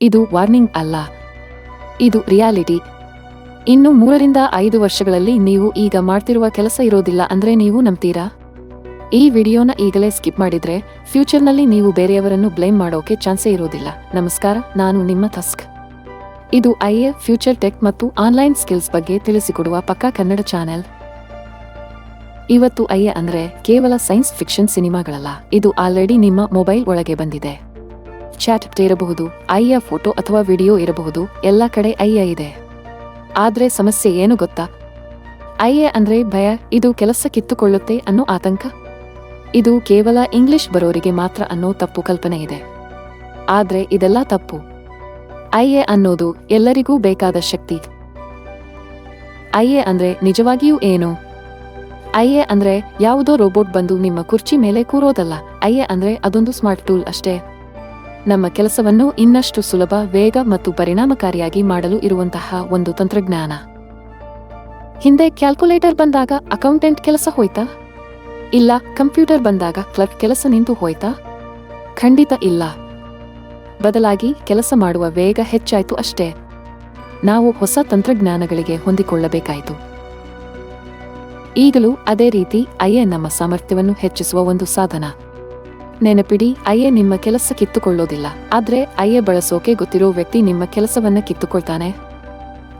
ಇದು ವಾರ್ನಿಂಗ್ ಅಲ್ಲ. ಇದು ರಿಯಾಲಿಟಿ. ಇನ್ನು ಮೂರರಿಂದ ಐದು ವರ್ಷಗಳಲ್ಲಿ ನೀವು ಈಗ ಮಾಡ್ತಿರುವ ಕೆಲಸ ಇರೋದಿಲ್ಲ ಅಂದ್ರೆ ನೀವು ನಂಬ್ತೀರಾ? ಈ ವಿಡಿಯೋನ ಈಗಲೇ ಸ್ಕಿಪ್ ಮಾಡಿದ್ರೆ ಫ್ಯೂಚರ್ನಲ್ಲಿ ನೀವು ಬೇರೆಯವರನ್ನು ಬ್ಲೇಮ್ ಮಾಡೋಕೆ ಚಾನ್ಸೇ ಇರೋದಿಲ್ಲ. ನಮಸ್ಕಾರ, ನಾನು ನಿಮ್ಮ ತಸ್ಕ್. ಇದು ಐಎ ಫ್ಯೂಚರ್ ಟೆಕ್ ಮತ್ತು ಆನ್ಲೈನ್ ಸ್ಕಿಲ್ಸ್ ಬಗ್ಗೆ ತಿಳಿಸಿಕೊಡುವ ಪಕ್ಕಾ ಕನ್ನಡ ಚಾನೆಲ್. ಇವತ್ತು ಐಎ ಅಂದ್ರೆ ಕೇವಲ ಸೈನ್ಸ್ ಫಿಕ್ಷನ್ ಸಿನಿಮಾಗಳಲ್ಲ, ಇದು ಆಲ್ರೆಡಿ ನಿಮ್ಮ ಮೊಬೈಲ್ ಒಳಗೆ ಬಂದಿದೆ. ಚಾಟ್ ಇರಬಹುದು ಐಯ ಫೋಟೋ ಅಥವಾ ವಿಡಿಯೋ ಇರಬಹುದು, ಎಲ್ಲ ಕಡೆ ಐಯ ಇದೆ. ಆದ್ರೆ ಸಮಸ್ಯೆ ಏನು ಗೊತ್ತಾ? ಐಎ ಅಂದ್ರೆ ಭಯ, ಇದು ಕೆಲಸ ಕಿತ್ತುಕೊಳ್ಳುತ್ತೆ ಅನ್ನೋ ಆತಂಕ? ಇದು ಕೇವಲ ಇಂಗ್ಲಿಷ್ ಬರೋರಿಗೆ ಮಾತ್ರ ಅನ್ನೋ ತಪ್ಪು ಕಲ್ಪನೆ ಇದೆ. ಆದ್ರೆ ಇದೆಲ್ಲ ತಪ್ಪು. ಐಎ ಅನ್ನೋದು ಎಲ್ಲರಿಗೂ ಬೇಕಾದ ಶಕ್ತಿ. ಐಎ ಅಂದ್ರೆ ನಿಜವಾಗಿಯೂ ಏನು? ಐಎ ಅಂದ್ರೆ ಯಾವುದೋ ರೋಬೋಟ್ ಬಂದು ನಿಮ್ಮ ಕುರ್ಚಿ ಮೇಲೆ ಕೂರೋದಲ್ಲ ಐಎ ಅಂದ್ರೆ ಅದೊಂದು ಸ್ಮಾರ್ಟ್ ಟೂಲ್ ಅಷ್ಟೇ. ನಮ್ಮ ಕೆಲಸವನ್ನು ಇನ್ನಷ್ಟು ಸುಲಭ, ವೇಗ ಮತ್ತು ಪರಿಣಾಮಕಾರಿಯಾಗಿ ಮಾಡಲು ಇರುವಂತಹ ಒಂದು ತಂತ್ರಜ್ಞಾನ. ಹಿಂದೆ ಕ್ಯಾಲ್ಕುಲೇಟರ್ ಬಂದಾಗ ಅಕೌಂಟೆಂಟ್ ಕೆಲಸ ಹೋಯ್ತಾ? ಇಲ್ಲ, ಕಂಪ್ಯೂಟರ್ ಬಂದಾಗ ಕ್ಲರ್ಕ್ ಕೆಲಸ ನಿಂತು ಹೋಯ್ತಾ? ಖಂಡಿತ ಇಲ್ಲ. ಬದಲಾಗಿ ಕೆಲಸ ಮಾಡುವ ವೇಗ ಹೆಚ್ಚಾಯಿತು ಅಷ್ಟೇ. ನಾವು ಹೊಸ ತಂತ್ರಜ್ಞಾನಗಳಿಗೆ ಹೊಂದಿಕೊಳ್ಳಬೇಕಾಯಿತು. ಈಗಲೂ ಅದೇ ರೀತಿ ಐಎ ನಮ್ಮ ಸಾಮರ್ಥ್ಯವನ್ನು ಹೆಚ್ಚಿಸುವ ಒಂದು ಸಾಧನ. ನೆನಪಿಡಿ, ಅಯ್ಯೆ ನಿಮ್ಮ ಕೆಲಸ ಕಿತ್ತುಕೊಳ್ಳೋದಿಲ್ಲ. ಆದ್ರೆ ಅಯ್ಯೆ ಬಳಸೋಕೆ ಗೊತ್ತಿರೋ ವ್ಯಕ್ತಿ ನಿಮ್ಮ ಕೆಲಸವನ್ನ ಕಿತ್ತುಕೊಳ್ತಾನೆ.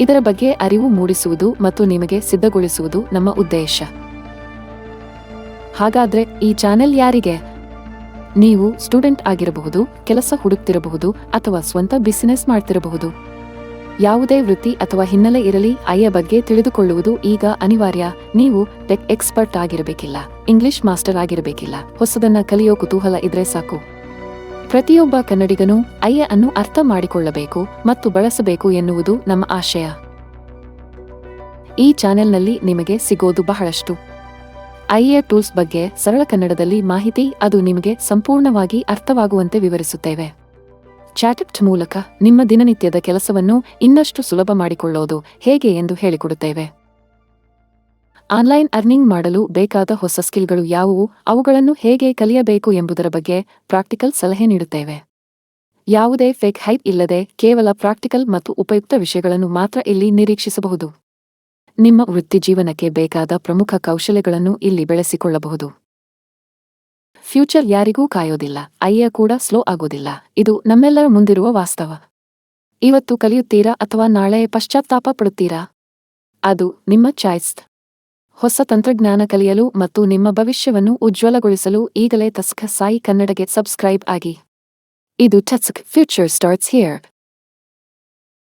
ಇದರ ಬಗ್ಗೆ ಅರಿವು ಮೂಡಿಸುವುದು ಮತ್ತು ನಿಮಗೆ ಸಿದ್ಧಗೊಳಿಸುವುದು ನಮ್ಮ ಉದ್ದೇಶ. ಹಾಗಾದ್ರೆ ಈ ಚಾನೆಲ್ ಯಾರಿಗೆ? ನೀವು ಸ್ಟೂಡೆಂಟ್ ಆಗಿರಬಹುದು, ಕೆಲಸ ಹುಡುಕ್ತಿರಬಹುದು ಅಥವಾ ಸ್ವಂತ ಬಿಸಿನೆಸ್ ಮಾಡ್ತಿರಬಹುದು. ಯಾವುದೇ ವೃತ್ತಿ ಅಥವಾ ಹಿನ್ನೆಲೆ ಇರಲಿ ಐಯ ಬಗ್ಗೆ ತಿಳಿದುಕೊಳ್ಳುವುದು ಈಗ ಅನಿವಾರ್ಯ. ನೀವು ಟೆಕ್ ಎಕ್ಸ್ಪರ್ಟ್ ಆಗಿರಬೇಕಿಲ್ಲ, ಇಂಗ್ಲಿಷ್ ಮಾಸ್ಟರ್ ಆಗಿರಬೇಕಿಲ್ಲ, ಹೊಸದನ್ನ ಕಲಿಯೋ ಕುತೂಹಲ ಇದ್ರೆ ಸಾಕು. ಪ್ರತಿಯೊಬ್ಬ ಕನ್ನಡಿಗನೂ ಐಯ ಅನ್ನು ಅರ್ಥ ಮಾಡಿಕೊಳ್ಳಬೇಕು ಮತ್ತು ಬಳಸಬೇಕು ಎನ್ನುವುದು ನಮ್ಮ ಆಶಯ. ಈ ಚಾನೆಲ್ನಲ್ಲಿ ನಿಮಗೆ ಸಿಗೋದು ಬಹಳಷ್ಟು. ಐಎ ಟೂಲ್ಸ್ ಬಗ್ಗೆ ಸರಳ ಕನ್ನಡದಲ್ಲಿ ಮಾಹಿತಿ ಅದು ನಿಮಗೆ ಸಂಪೂರ್ಣವಾಗಿ ಅರ್ಥವಾಗುವಂತೆ ವಿವರಿಸುತ್ತೇವೆ. ಚಾಟೆಟ್ ಮೂಲಕ ನಿಮ್ಮ ದಿನನಿತ್ಯದ ಕೆಲಸವನ್ನು ಇನ್ನಷ್ಟು ಸುಲಭ ಮಾಡಿಕೊಳ್ಳೋದು ಹೇಗೆ ಎಂದು ಹೇಳಿಕೊಡುತ್ತೇವೆ. ಆನ್ಲೈನ್ ಅರ್ನಿಂಗ್ ಮಾಡಲು ಬೇಕಾದ ಹೊಸ ಸ್ಕಿಲ್ಗಳು ಯಾವುವು? ಅವುಗಳನ್ನು ಹೇಗೆ ಕಲಿಯಬೇಕು ಎಂಬುದರ ಬಗ್ಗೆ ಪ್ರಾಕ್ಟಿಕಲ್ ಸಲಹೆ ನೀಡುತ್ತೇವೆ. ಯಾವುದೇ ಫೇಕ್ ಹೈಪ್ ಇಲ್ಲದೆ ಕೇವಲ ಪ್ರಾಕ್ಟಿಕಲ್ ಮತ್ತು ಉಪಯುಕ್ತ ವಿಷಯಗಳನ್ನು ಮಾತ್ರ ಇಲ್ಲಿ ನಿರೀಕ್ಷಿಸಬಹುದು. ನಿಮ್ಮ ವೃತ್ತಿ ಜೀವನಕ್ಕೆ ಬೇಕಾದ ಪ್ರಮುಖ ಕೌಶಲ್ಯಗಳನ್ನು ಇಲ್ಲಿ ಬೆಳೆಸಿಕೊಳ್ಳಬಹುದು. ಫ್ಯೂಚರ್ ಯಾರಿಗೂ ಕಾಯೋದಿಲ್ಲ, ಅಯ್ಯ ಕೂಡ ಸ್ಲೋ ಆಗೋದಿಲ್ಲ. ಇದು ನಮ್ಮೆಲ್ಲರ ಮುಂದಿರುವ ವಾಸ್ತವ. ಇವತ್ತು ಕಲಿಯುತ್ತೀರಾ ಅಥವಾ ನಾಳೆ ಪಶ್ಚಾತ್ತಾಪ ಪಡುತ್ತೀರಾ? ಅದು ನಿಮ್ಮ ಚಾಯ್ಸ್. ಹೊಸ ತಂತ್ರಜ್ಞಾನ ಕಲಿಯಲು ಮತ್ತು ನಿಮ್ಮ ಭವಿಷ್ಯವನ್ನು ಉಜ್ವಲಗೊಳಿಸಲು ಈಗಲೇ ತಸ್ಕ ಸಾಯಿ ಕನ್ನಡಗೆ ಸಬ್ಸ್ಕ್ರೈಬ್ ಆಗಿ. ಇದು ಟಸ್ಕ್ ಫ್ಯೂಚರ್ ಸ್ಟಾರ್ಟ್ಸ್ ಹಿಯರ್.